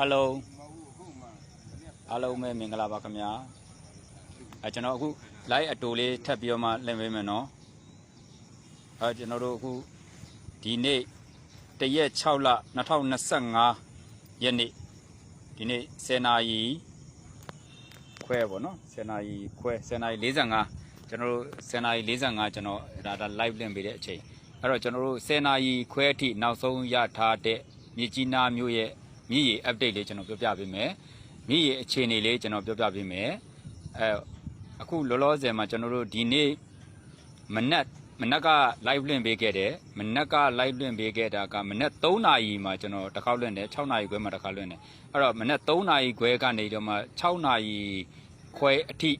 အားလုံးအားလုံးပဲမင်္ဂလာပါခင်ဗျာအဲကျွန်တော်အခု live အတူလေးထပ်ပြီးတော့မှလင့်ပေးမယ်နော်အဲကျွန်တော်တို့အခုဒီနေ့တရက်6လ2025ရက်နေ့ဒီနေ့10နာရီခွဲပေါ့နော်10နာရီခွဲ10နာရီ45ကျွန်တော်တို့10နာရီ45ကျွန်တော်ဒါဒါ live လင့်ပေးတဲ့အချိန်အဲ့တော့ကျွန်တော်တို့10နာရီခွဲအထိနောက်ဆုံးရထားတဲ့မြေကြီးနားမျိုးရဲ့ မြည်ရည် update လေးကျွန်တော်ပြောပြပေးမယ်မြည်ရည်အခြေအနေလေးကျွန်တော်ပြောပြပေးမယ်အဲအခုလောလောဆယ်မှာကျွန်တော်တို့ဒီနေ့မနက်မနက်က live လွှင့်ပေးခဲ့တယ်မနက်က live လွှင့်ပေးခဲ့တာကမနက်3နာရီမှာကျွန်တော်တစ်ခေါက်လွှင့်တယ်6နာရီခွဲမှာတစ်ခါလွှင့်တယ်အဲ့တော့မနက်3နာရီခွဲကနေတော့မှ6နာရီခွဲအထိ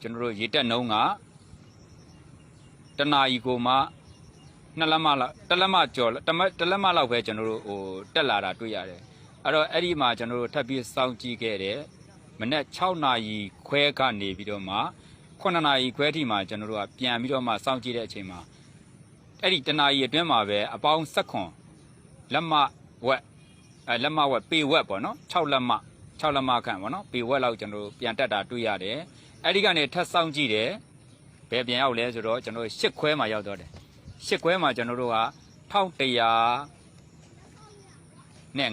ကျွန်တော်တို့ရေတက်နှုံးကတနာရီကိုမှ နှစ်လက်မလောက်တစ်လက်မကျော်တစ်မတစ်လက်မလောက်ပဲကျွန်တော်တို့ဟိုတက်လာတာတွေ့ရတယ်အဲ့တော့အဲ့ဒီမှာကျွန်တော်တို့ထပ်ပြီးစောင့်ကြည့်ခဲ့တယ်မနက်6နာရီခွဲကနေပြီးတော့မှ9နာရီခွဲထိမှကျွန်တော်တို့ကပြန်ပြီးတော့မှစောင့်ကြည့်တဲ့အချိန်မှာအဲ့ဒီတနာရီအတွင်းမှာပဲအပေါင်း7ခွန်လက်မဝက်အဲလက်မဝက်ပေဝက်ပေါ့နော်6လက်မ6လက်မခန့်ပေါ့နော်ပေဝက်လောက်ကျွန်တော်တို့ပြန်တက်တာတွေ့ရတယ်အဲ့ဒီကနေထပ်စောင့်ကြည့်တယ်ဘယ်ပြန်ရောက်လဲဆိုတော့ကျွန်တော်တို့8ခွဲမှာရောက်တော့တယ် 8ခွဲမှာကျွန်တော်တို့က1100နဲ့9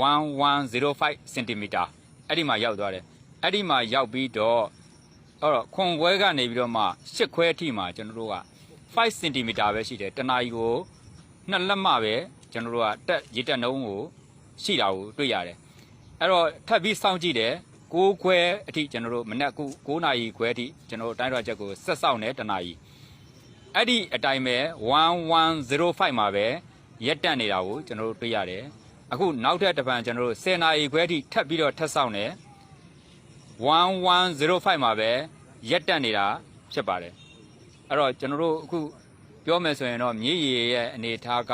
1105 cm အဲ့ဒီမှာရောက်သွားတယ်အဲ့ဒီမှာရောက်ပြီးတော့အဲ့တော့ခွန်ခွဲကနေပြီးတော့မှ8ခွဲအထိမှာကျွန်တော်တို့က5 cm ပဲရှိတယ်တနာရီကိုနှစ်လက်မပဲကျွန်တော်တို့ကတက်ရေတက်နှုံးကိုရှိတာကိုတွေ့ရတယ်အဲ့တော့ထပ်ပြီးစောင့်ကြည့်တယ်6ခွဲအထိကျွန်တော်တို့မနက်9 9နာရီခွဲအထိကျွန်တော်တို့တိုင်းတော်ချက်ကိုဆက်စောင့်နေတနာရီ အဲ့ဒီအတိုင်းပဲ1105မှာပဲရက်တက်နေတာကိုကျွန်တော်တို့တွေ့ရတယ်အခုနောက်ထပ်တစ်ပံကျွန်တော်တို့10နာရီခွဲအထိထပ်ပြီးတော့ထပ်စောင့်နေ1105မှာပဲရက်တက်နေတာဖြစ်ပါတယ်အဲ့တော့ကျွန်တော်တို့အခုပြောမယ်ဆိုရင်တော့မြေရည်ရဲ့အနေအထားက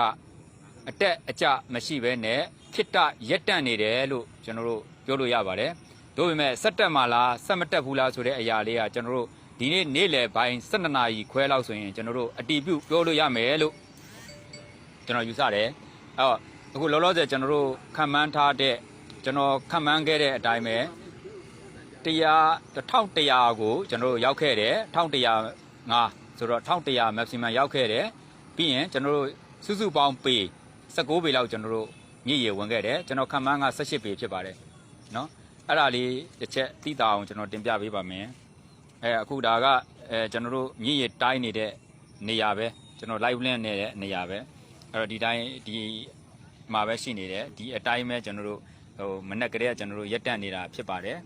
အတက်အကျမရှိဘဲနဲ့ခိတရက်တက်နေတယ်လို့ကျွန်တော်တို့ပြောလို့ရပါတယ်ဒါပေမဲ့စက်တက်မှလားစက်မတက်ဘူးလားဆိုတဲ့အရာလေးကကျွန်တော်တို့ ဒီနေ့နေ့လယ်ပိုင်း12နာရီခွဲလောက်ဆိုရင်ကျွန်တော်တို့အတီးပြုတ်ပြောလို့ရမယ်လို့ကျွန်တော်ယူဆတယ်အဲ့တော့အခုလောလောဆယ်ကျွန်တော်တို့ခံမှန်းထားတဲ့ကျွန်တော်ခံမှန်းခဲ့တဲ့အတိုင်းပဲ100 1100ကိုကျွန်တော်တို့ရောက်ခဲ့တယ်1105ဆိုတော့1100 maximum ရောက်ခဲ့တယ်ပြီးရင်ကျွန်တော်တို့စုစုပေါင်းပေ19ပေလောက်ကျွန်တော်တို့ညည်ရဝင်ခဲ့တယ်ကျွန်တော်ခံမှန်းက18ပေဖြစ်ပါတယ်เนาะအဲ့ဒါလေးတစ်ချက်သိတာအောင်ကျွန်တော်တင်ပြပေးပါမယ် အဲအခုဒါကအဲကျွန်တော်တို့ညည်ရတိုင်းနေတဲ့နေရာပဲကျွန်တော် live link နေတဲ့နေရာပဲအဲ့တော့ဒီတိုင်းဒီမှာပဲရှိနေတယ်ဒီအတိုင်းပဲကျွန်တော်တို့ဟိုမနက်ကလေးကကျွန်တော်တို့ရက်တက်နေတာဖြစ်ပါတယ်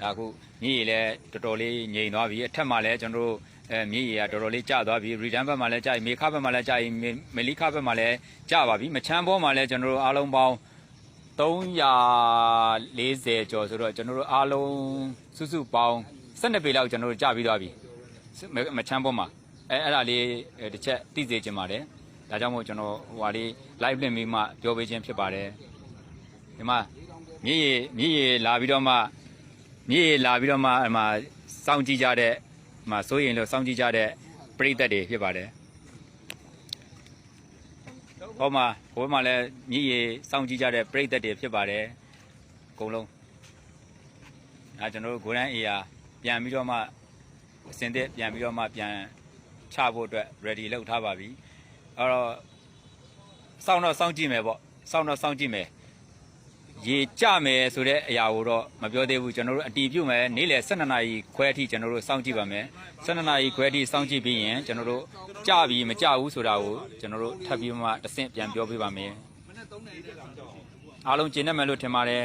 ဒါအခုမြေကြီးလည်းတော်တော်လေးငြိမ်သွားပြီအထက်မှာလည်းကျွန်တော်တို့အဲမြေကြီးကတော်တော်လေးကျသွားပြီ return ဘက်မှာလည်းကျပြီမေခဘက်မှာလည်းကျပြီမလီခဘက်မှာလည်းကျပါပြီမချမ်းဘောမှာလည်းကျွန်တော်တို့အားလုံးပေါင်း340ကျော်ဆိုတော့ကျွန်တော်တို့အားလုံးစုစုပေါင်း 12ပေလောက်ကျွန်တော်တို့ကျပြီးသွားပြီမချမ်းဘောမှာအဲအဲ့ဒါလေးတစ်ချက်သိစေချင်ပါတယ်ဒါကြောင့်မို့ကျွန်တော်ဟိုဟာလေး live လင့်ပြီးမှပြောပေးခြင်းဖြစ်ပါတယ်ဒီမှာမြေကြီးမြေကြီးလာပြီးတော့မှမြေကြီးလာပြီးတော့မှအမှစောင့်ကြည့်ကြတဲ့မှာစိုးရင်လို့စောင့်ကြည့်ကြတဲ့ပရိသတ်တွေဖြစ်ပါတယ်ဟောမှာဟိုမှာလည်းမြေကြီးစောင့်ကြည့်ကြတဲ့ပရိသတ်တွေဖြစ်ပါတယ်အကုန်လုံးအဲကျွန်တော်တို့ဂိုရန်အေယာ ပြန်ပြီးတော့မှအစင်သက်ပြန်ပြီးတော့မှပြန်ချဖို့အတွက် ready လုပ်ထားပါပြီအဲ့တော့စောင့်တော့စောင့်ကြည့်မယ်ပေါ့စောင့်တော့စောင့်ကြည့်မယ်ရေကြမယ်ဆိုတဲ့အရာကိုတော့မပြောသေးဘူးကျွန်တော်တို့အတီးပြုတ်မယ်နေ့လယ်12နာရီခွဲအထိကျွန်တော်တို့စောင့်ကြည့်ပါမယ်12နာရီခွဲအထိစောင့်ကြည့်ပြီးရင်ကျွန်တော်တို့ကြပြီမကြဘူးဆိုတာကိုကျွန်တော်တို့ထပ်ပြီးမှတစ်ဆင့်ပြန်ပြောပြပါမယ်အားလုံးကျင့်နေမယ်လို့ထင်ပါတယ်